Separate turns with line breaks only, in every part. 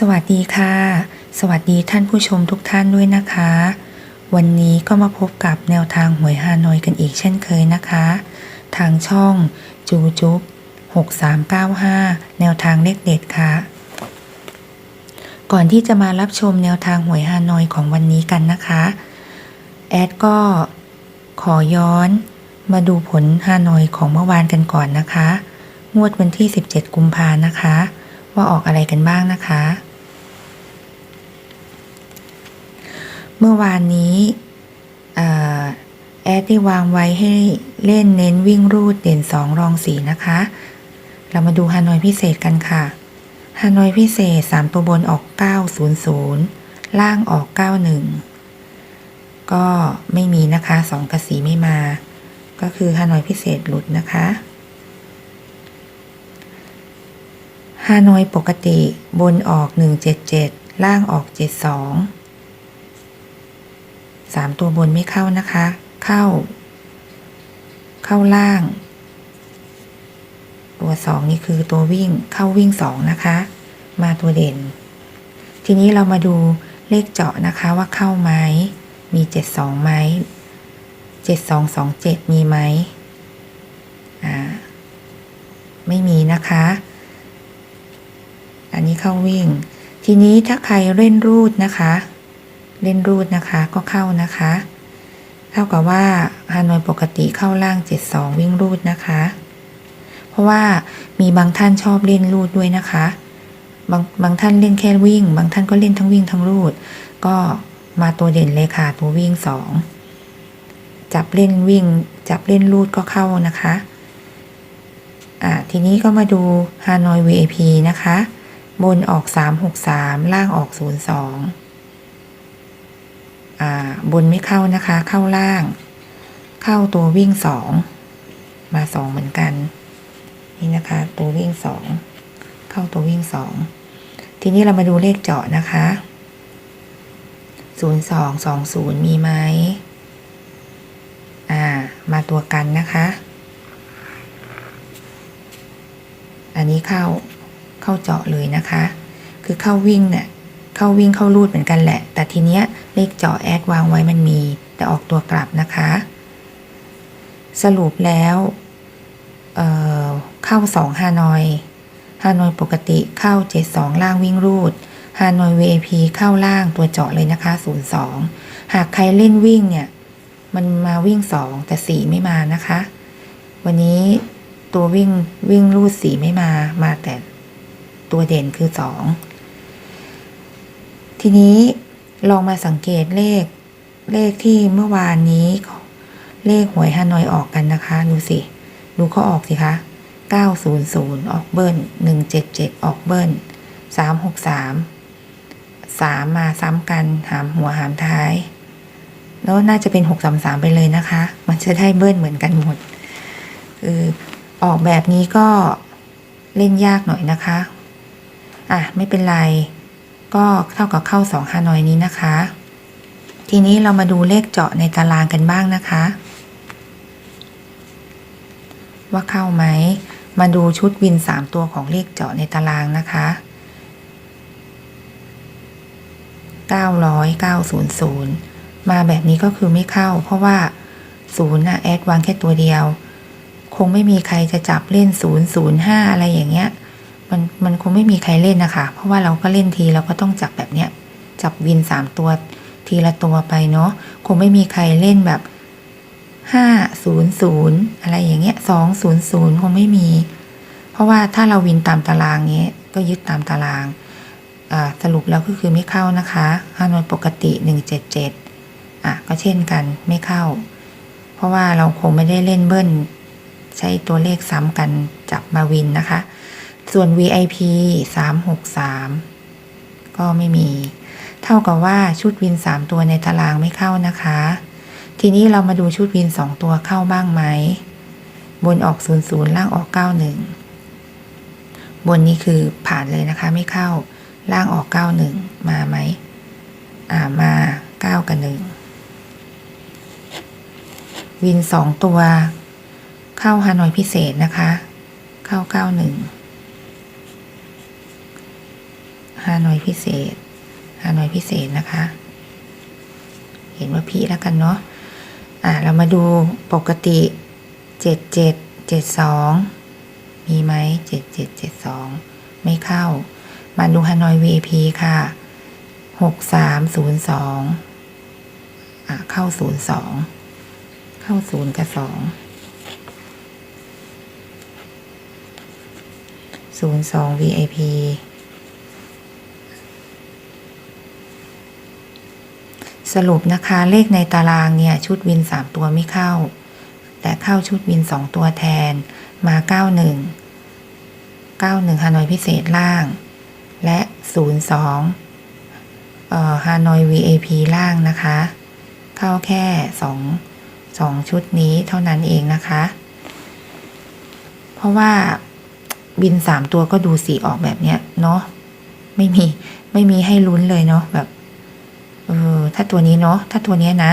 สวัสดีค่ะ สวัสดีท่านผู้ชมทุกท่านด้วยนะคะ วันนี้ก็มาพบกับแนวทางหวยฮานอยกันอีกเช่นเคยนะคะ ทางช่องจูจุ๊บ6395 แนวทางเลขเด็ดค่ะ ก่อนที่จะมารับชมแนวทางหวยฮานอยของวันนี้กันนะคะ แอดก็ขอย้อนมาดูผลฮานอยของเมื่อวานกันก่อนนะคะ งวดวันที่ 17 กุมภานะคะ ว่าออกอะไรกันบ้างนะคะ เมื่อวานนี้แอดได้วางไว้ให้เล่นเน้นวิ่งรูดเด่น 2 รอง 4 นะคะ เรามาดูฮานอยพิเศษกันค่ะฮานอยพิเศษ 3 ตัวบนออก 900 ล่างออก 91 ก็ไม่มีนะคะ 2กระสีไม่มา ก็คือฮานอยพิเศษหลุดนะคะฮานอยปกติบนออก 177 ล่างออก 72 สามตัวบนไม่เข้านะคะ เข้า เข้าล่าง ตัวสองนี่คือตัววิ่งเข้าวิ่งสองนะคะ มาตัวเด่น ทีนี้เรามาดูเลขเจาะนะคะว่าเข้าไหมมีเจ็ดสองไหมเจ็ดสองสองเจ็ดมีไหมอ่าไม่มีนะคะ อันนี้เข้าวิ่ง ทีนี้ถ้าใครเล่นรูดนะคะ เล่นรูดนะคะก็เข้านะคะ เท่ากับว่าฮานอยปกติเข้าล่าง 72 วิ่งรูดนะคะ เพราะว่ามีบางท่านชอบเล่นรูดด้วยนะคะ บางบางท่านเล่นแค่วิ่ง บางท่านก็เล่นทั้งวิ่งทั้งรูด ก็มาตัวเด่นเลยค่ะ ตัววิ่ง 2 จับเล่นวิ่ง จับเล่นรูดก็เข้านะคะอ่าทีนี้ก็มาดูฮานอย VIP นะคะ บนออก 363 ล่างออก 02อ่า บนไม่เข้านะคะ เข้าล่าง เข้าตัววิ่งสอง มาสองเหมือนกัน นี่นะคะ ตัววิ่งสอง เข้าตัววิ่งสอง ทีนี้เรามาดูเลขเจาะนะคะศูนย์สองสองศูนย์มีไหมอ่า มาตัวกันนะคะ อันนี้เข้า เข้าเจาะเลยนะคะ คือเข้าวิ่งเนี่ย เข้าวิ่งเข้ารูดเหมือนกันแหละ แต่ทีเนี้ย เลขเจาะแอดวางไว้มันมี แต่ออกตัวกลับนะคะ สรุปแล้วเเข้า2ฮานอยฮานอยปกติเข้า 72 ล่างวิ่งรูดฮานอย VIP เข้าล่างตัวเจาะเลยนะคะ 02 หากใครเล่นวิ่งเนี่ย มันมาวิ่ง 2 แต่ 4 ไม่มานะคะ วันนี้ตัววิ่งวิ่งรูด 4 ไม่มามาแต่ตัวเด่นคือ 2 ทีนี้ ลองมาสังเกตเลขเลขที่เมื่อวานนี้เลขหวยฮานอยออกกันนะคะ ดูสิ ดูเขาออกสิคะ 900 ออกเบิ้ล 177 ออกเบิ้ล 363 3 มาซ้ำกันหามหัวหามท้าย แล้วน่าจะเป็น 633 ไปเลยนะคะ มันจะได้เบิ้ลเหมือนกันหมด คือออกแบบนี้ก็เล่นยากหน่อยนะคะ อะ ไม่เป็นไร ก็เท่ากับเข้าสองฮานอยนี้นะคะ ทีนี้เรามาดูเลขเจาะในตารางกันบ้างนะคะ ว่าเข้าไหม มาดูชุดวิน 3 ตัวของเลขเจาะในตารางนะคะ900 900 มาแบบนี้ก็คือไม่เข้า เพราะว่า0น่ะแอดวางแค่ตัวเดียว คงไม่มีใครจะจับเล่น 005 อะไรอย่างเงี้ย มันมันคงไม่มีใครเล่นนะคะ เพราะว่าเราก็เล่นทีเราก็ต้องจับแบบเนี้ย จับวินสามตัวทีละตัวไปเนาะคงไม่มีใครเล่นแบบห้าศูนย์ศูนย์อะไรอย่างเงี้ยสองศูนย์ศูนย์คงไม่มี เพราะว่าถ้าเราวินตามตารางเงี้ยก็ยึดตามตารางอ่าสรุปแล้วก็คือไม่เข้านะคะฮานอยปกติหนึ่งเจ็ดเจ็ดอะก็เช่นกันไม่เข้า เพราะว่าเราคงไม่ได้เล่นเบิ้ลใช้ตัวเลขซ้ำกันจับมาวินนะคะ ส่วน VIP 363 ก็ไม่มี เท่ากับว่าชุดวิน 3 ตัวในตารางไม่เข้านะคะ ทีนี้เรามาดูชุดวิน 2 ตัวเข้าบ้างไหม บนออก 00 ล่างออก 91 บนนี้คือผ่านเลยนะคะไม่เข้า ล่างออก 91 มาไหม อ่ามา 9 กับ 1 วิน 2 ตัว เข้าฮานอยพิเศษนะคะ เข้า 91 ฮานอยพิเศษฮานอยพิเศษนะคะ เห็นว่าพี่แล้วกันเนาะอ่าเรามาดูปกติเจ็ดเจ็ดเจ็ดสองมีไหมเจ็ดเจ็ดเจ็ดสองไม่เข้า มาดูฮานอย VIP ค่ะหกสามศูนย์สองอ่าเข้าศูนย์สองเข้าศูนย์กับสองศูนย์สอง VIP สรุปนะคะเลขในตารางเนี่ยชุดวิน 3 ตัวไม่เข้า แต่เข้าชุดวิน 2 ตัวแทนมา 91 91 ฮานอยพิเศษล่าง และ 02เอ่อฮานอย VAP ล่างนะคะ เข้าแค่ 2 2 ชุดนี้เท่านั้นเองนะคะ เพราะว่าบิน 3 ตัวก็ดูสีออกแบบเนี้ยเนาะไม่มีไม่มีให้ลุ้นเลยเนาะแบบ เออถ้าตัวนี้เนาะถ้าตัวนี้นะ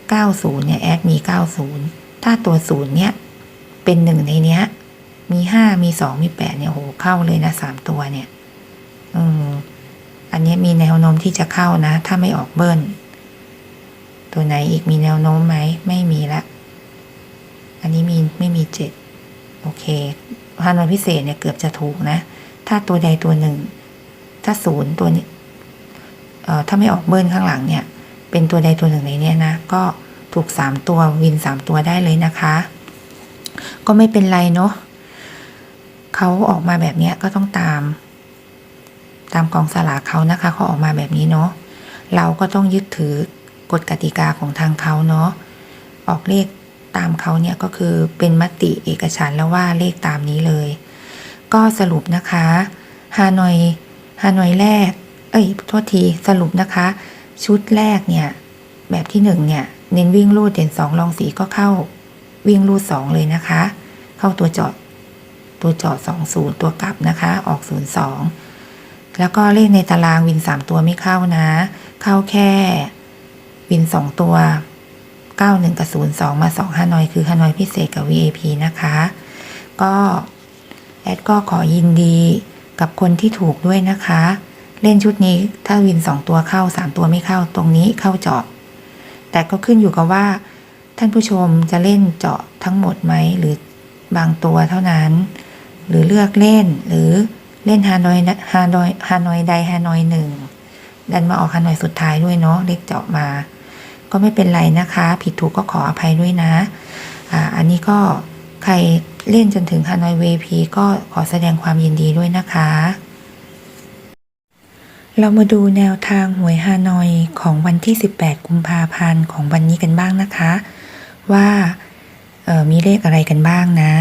90 เนี่ยแอดมี 90 ถ้าตัวศูนย์เนี่ยเป็นหนึ่งในเนี้ย มี5มี2มี8เนี่ยโหเข้าเลยนะ3ตัวเนี่ยเอออันนี้มีแนวโน้มที่จะเข้านะ ถ้าไม่ออกเบิ้ลตัวไหนอีกมีแนวโน้มไหมไม่มีละ อันนี้มีไม่มี7โอเคฮานอยพิเศษเนี่ยเกือบจะถูกนะ ถ้าตัวใดตัวหนึ่ง ถ้าศูนย์ตัวนี้เอ่อ ถ้าไม่ออกเบิ้ลข้างหลังเนี่ย เป็นตัวใดตัวหนึ่งในเนี้ยนะ ก็ถูกสามตัววินสามตัวได้เลยนะคะ ก็ไม่เป็นไรเนาะเขาออกมาแบบนี้ก็ต้องตาม ตามกองสลากเขานะคะเขาออกมาแบบนี้เนาะเราก็ต้องยึดถือกฎกติกาของทางเขาเนาะออกเลขตามเขาเนี่ยก็คือเป็นมติเอกฉันแล้วว่าเลขตามนี้เลย ก็สรุปนะคะฮานอยฮานอยแรก เอ้ยโทษทีสรุปนะคะ ชุดแรกเนี่ย แบบที่หนึ่งเนี่ย เน้นวิ่งรูดเด่นสองลองสีก็เข้าวิ่งรูดสองเลยนะคะ เข้าตัวจอดตัวจอดสองศูนย์ตัวกลับนะคะ ออกศูนย์สองแล้วก็เลขในตารางวินสามตัวไม่เข้านะ เข้าแค่วินสองตัวเก้าหนึ่งกับศูนย์สองมาสองฮานอยคือฮานอยพิเศษกับ VAP นะคะ ก็แอดก็ขอยินดีกับคนที่ถูกด้วยนะคะ เล่นชุดนี้ถ้าวินสองตัวเข้าสามตัวไม่เข้าตรงนี้เข้าเจาะ แต่ก็ขึ้นอยู่กับว่า ท่านผู้ชมจะเล่นเจาะทั้งหมดไหมหรือบางตัวเท่านั้น หรือเลือกเล่นหรือเล่นฮานอยฮานอยฮานอยใดฮานอยหนึ่งดันมาออกฮานอยสุดท้ายด้วยเนาะเลขเจาะมา ก็ไม่เป็นไรนะคะ ผิดถูกก็ขออภัยด้วยนะอ่าอันนี้ก็ใครเล่นจนถึงฮานอยเวพีก็ขอแสดงความยินดีด้วยนะคะ เรามาดูแนวทางหวยฮานอยของวันที่ 18 กุมภาพันธ์ของวันนี้กันบ้างนะคะ ว่ามีเลขอะไรกันบ้างนะ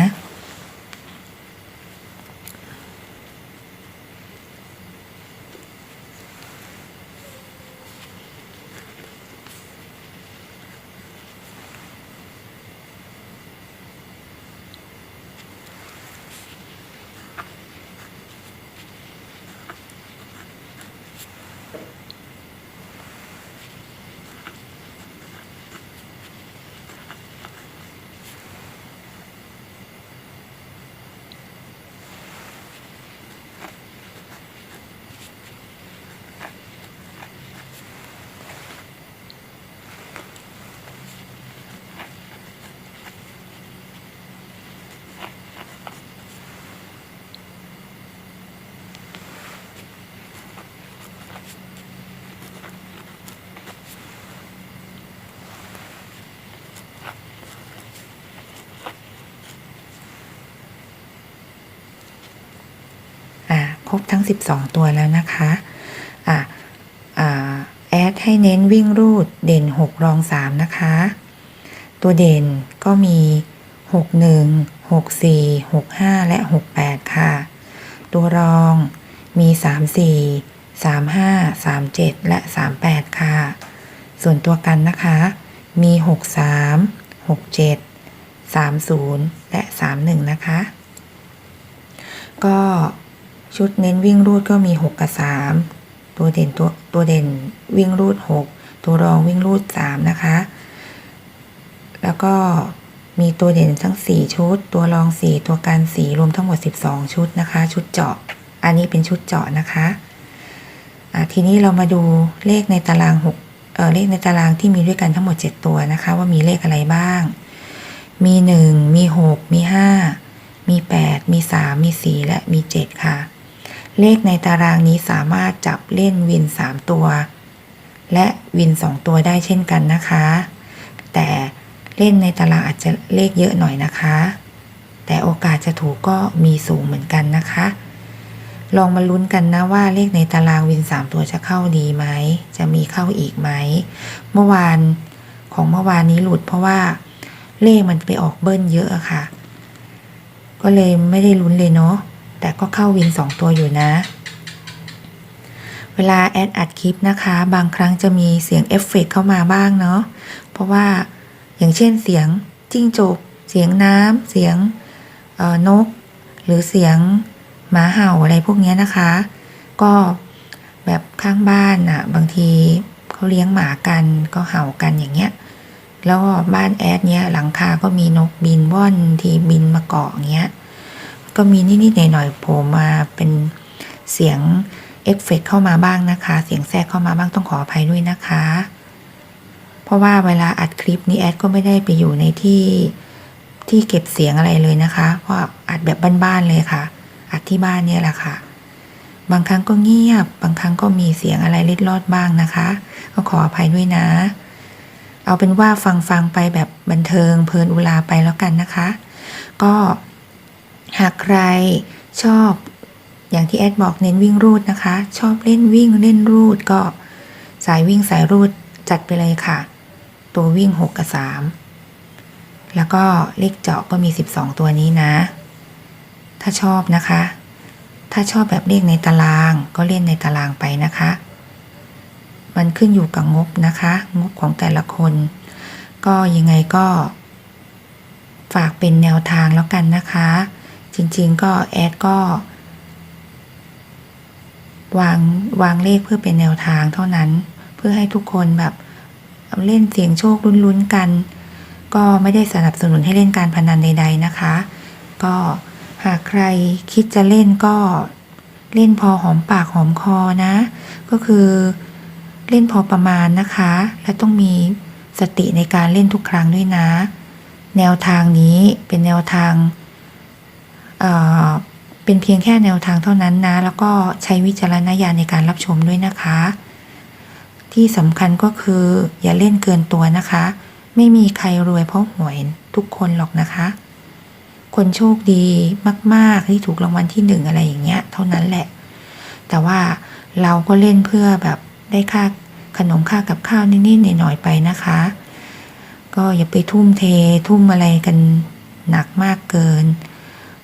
อ่า ครบทั้ง 12 ตัวแล้วนะคะอ่าอ่าแอดให้เน้นวิ่งรูดเด่น 6 รอง 3 นะคะ ตัวเด่นก็มี 61 64 65 และ 68 ค่ะ ตัวรองมี 34 35 37 และ 38 ค่ะ ส่วนตัวกันนะคะ มี 63 67 30 และ 31 นะคะ ก็ ชุดเน้นวิ่งรูดก็มี 6 กับ 3 ตัวเด่นตัวตัวเด่นวิ่งรูด 6 ตัวรองวิ่งรูด 3 นะคะ แล้วก็มีตัวเด่นทั้ง 4 ชุด ตัวรอง 4 ตัวการ 4 รวมทั้งหมด 12 ชุดนะคะ ชุดเจาะ อันนี้เป็นชุดเจาะนะคะทีนี้เรามาดูเลขในตารางหกเออเลขในตารางที่มีด้วยกันทั้งหมด 7 ตัวนะคะ ว่ามีเลขอะไรบ้าง มี 1 มี 6 มี 5 มี 8 มี 3 มี 4 และมี 7 ค่ะ เลขในตารางนี้สามารถจับเล่นวิน 3 ตัว และวิน 2 ตัวได้เช่นกันนะคะ แต่เล่นในตารางอาจจะเลขเยอะหน่อยนะคะ แต่โอกาสจะถูกก็มีสูงเหมือนกันนะคะ ลองมาลุ้นกันนะว่าเลขในตารางวิน 3 ตัวจะเข้าดีไหม จะมีเข้าอีกไหม เมื่อวานของเมื่อวานนี้หลุดเพราะว่าเลขมันไปออกเบิ้ลเยอะอะค่ะ ก็เลยไม่ได้ลุ้นเลยเนาะ แต่ก็เข้าวิน 2 ตัวอยู่นะ เวลาแอดอัดคลิปนะคะ บางครั้งจะมีเสียงเอฟเฟกต์เข้ามาบ้างเนาะ เพราะว่าอย่างเช่นเสียงจิ้งจก เสียงน้ำ เสียงนก หรือเสียงหมาเห่าอะไรพวกนี้นะคะ ก็แบบข้างบ้านอะ บางทีเขาเลี้ยงหมากันก็เห่ากันอย่างเงี้ย แล้วบ้านแอดเนี้ยหลังคาก็มีนกบินว่อนทีบินมาเกาะเงี้ย ก็มีนิดๆหน่อยๆโผล่มาเป็นเสียงเอฟเฟกเข้ามาบ้างนะคะ เสียงแทรกเข้ามาบ้างต้องขออภัยด้วยนะคะ เพราะว่าเวลาอัดคลิปนี้แอดก็ไม่ได้ไปอยู่ในที่ที่เก็บเสียงอะไรเลยนะคะ เพราะอัดแบบบ้านๆเลยค่ะ อัดที่บ้านเนี่ยแหละค่ะ บางครั้งก็เงียบ บางครั้งก็มีเสียงอะไรเล็ดลอดบ้างนะคะ ก็ขออภัยด้วยนะ เอาเป็นว่าฟังฟังๆไปแบบบันเทิงเพลินอุลาไปแล้วกันนะคะ ก็ หากใครชอบอย่างที่แอดบอกเน้นวิ่งรูดนะคะ ชอบเล่นวิ่งเล่นรูดก็สายวิ่งสายรูดจัดไปเลยค่ะ ตัววิ่ง 6 กับ 3 แล้วก็เลขเจาะก็มี 12 ตัวนี้นะ ถ้าชอบนะคะ ถ้าชอบแบบเลขในตารางก็เล่นในตารางไปนะคะ มันขึ้นอยู่กับงบนะคะ งบของแต่ละคน ก็ยังไงก็ ฝากเป็นแนวทางแล้วกันนะคะ จริง ๆ ก็แอดก็ วางวางเลขเพื่อเป็นแนวทางเท่านั้น เพื่อให้ทุกคนแบบเล่นเสียงโชคลุ้นๆกัน ก็ไม่ได้สนับสนุนให้เล่นการพนันใด ๆนะคะ ก็หากใครคิดจะเล่นก็เล่นพอหอมปากหอมคอนะ ก็คือเล่นพอประมาณนะคะ และต้องมีสติในการเล่นทุกครั้งด้วยนะ แนวทางนี้เป็นแนวทาง เป็นเพียงแค่แนวทางเท่านั้นนะ แล้วก็ใช้วิจารณญาณในการรับชมด้วยนะคะ ที่สำคัญก็คืออย่าเล่นเกินตัวนะคะ ไม่มีใครรวยเพราะหวยทุกคนหรอกนะคะ คนโชคดีมากๆที่ถูกรางวัลที่หนึ่งอะไรอย่างเงี้ย เท่านั้นแหละ แต่ว่าเราก็เล่นเพื่อแบบได้ค่าขนมค่ากับข้าวนิดๆหน่อยๆไปนะคะ ก็อย่าไปทุ่มเททุ่มอะไรกันหนักมากเกิน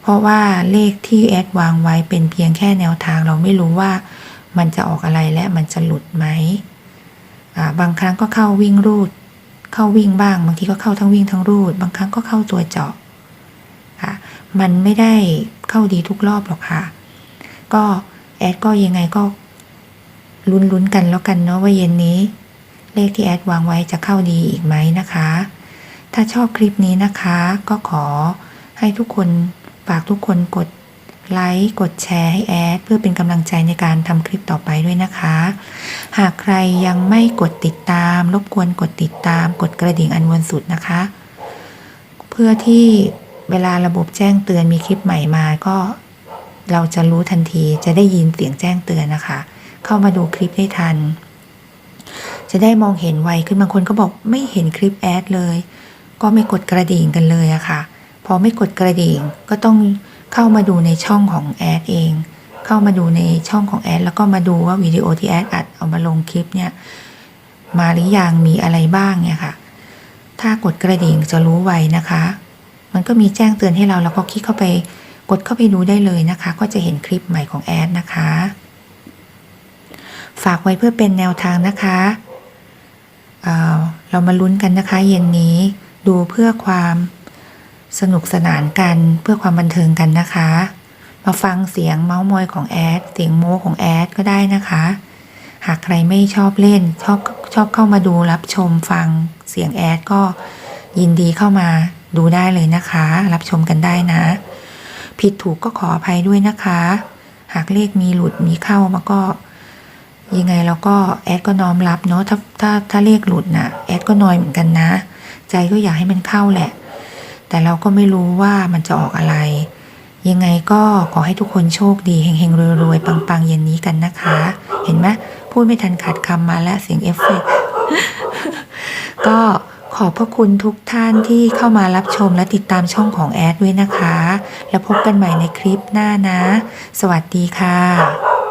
เพราะว่าเลขที่แอดวางไว้เป็นเพียงแค่แนวทางเราไม่รู้ว่ามันจะออกอะไรและมันจะหลุดไหม บางครั้งก็เข้าวิ่งรูด เข้าวิ่งบ้าง บางทีก็เข้าทั้งวิ่งทั้งรูด บางครั้งก็เข้าตัวเจาะค่ะ มันไม่ได้เข้าดีทุกรอบหรอกค่ะ ก็แอดก็ยังไงก็ลุ้นๆกันแล้วกันเนาะว่าเย็นนี้ เลขที่แอดวางไว้จะเข้าดีอีกไหมนะคะ ถ้าชอบคลิปนี้นะคะ ก็ขอให้ทุกคน ฝากทุกคนกดไลค์กดแชร์ให้แอด เพื่อเป็นกำลังใจในการทำคลิปต่อไปด้วยนะคะ หากใครยังไม่กดติดตาม รบกวนกดติดตาม กดกระดิ่งอันบนสุดนะคะ เพื่อที่เวลาระบบแจ้งเตือนมีคลิปใหม่มาก็ เราจะรู้ทันทีจะได้ยินเสียงแจ้งเตือนนะคะ เข้ามาดูคลิปได้ทัน จะได้มองเห็นไวขึ้นบางคนก็บอกไม่เห็นคลิปแอดเลย ก็ไม่กดกระดิ่งกันเลยอะค่ะ พอไม่กดกระดิ่งก็ต้องเข้ามาดูในช่องของแอดเอง เข้ามาดูในช่องของแอดแล้วก็มาดูว่าวิดีโอที่แอดอัดเอามาลงคลิปเนี่ยมาหรือยังมีอะไรบ้างเนี่ยค่ะ ถ้ากดกระดิ่งจะรู้ไวนะคะ มันก็มีแจ้งเตือนให้เราแล้วก็คลิกเข้าไปกดเข้าไปดูได้เลยนะคะ ก็จะเห็นคลิปใหม่ของแอดนะคะ ฝากไว้เพื่อเป็นแนวทางนะคะเเรามาลุ้นกันนะคะ เย็นนี้ดูเพื่อความ สนุกสนานกันเพื่อความบันเทิงกันนะคะ มาฟังเสียงเมาส์มอยของแอด เสียงโม้ของแอดก็ได้นะคะ หากใครไม่ชอบเล่นชอบชอบเข้ามาดูรับชมฟังเสียงแอดก็ยินดีเข้ามาดูได้เลยนะคะ รับชมกันได้นะ ผิดถูกก็ขออภัยด้วยนะคะ หากเลขมีหลุดมีเข้ามาก็ ยังไงเราก็แอดก็น้อมรับเนาะถ้าถ้าถ้าเลขหลุดน่ะแอดก็นอยเหมือนกันนะ ใจก็อยากให้มันเข้าแหละ แต่เราก็ไม่รู้ว่ามันจะออกอะไร ยังไงก็ขอให้ทุกคนโชคดีเฮงๆรวยๆปังๆเย็นนี้กันนะคะ เห็นไหมพูดไม่ทันขาดคำมาแล้วเสียงเอฟเฟกก็ขอบพระคุณทุกท่านที่เข้ามารับชมและติดตามช่องของแอดด้วยนะคะ แล้วพบกันใหม่ในคลิปหน้านะ สวัสดีค่ะ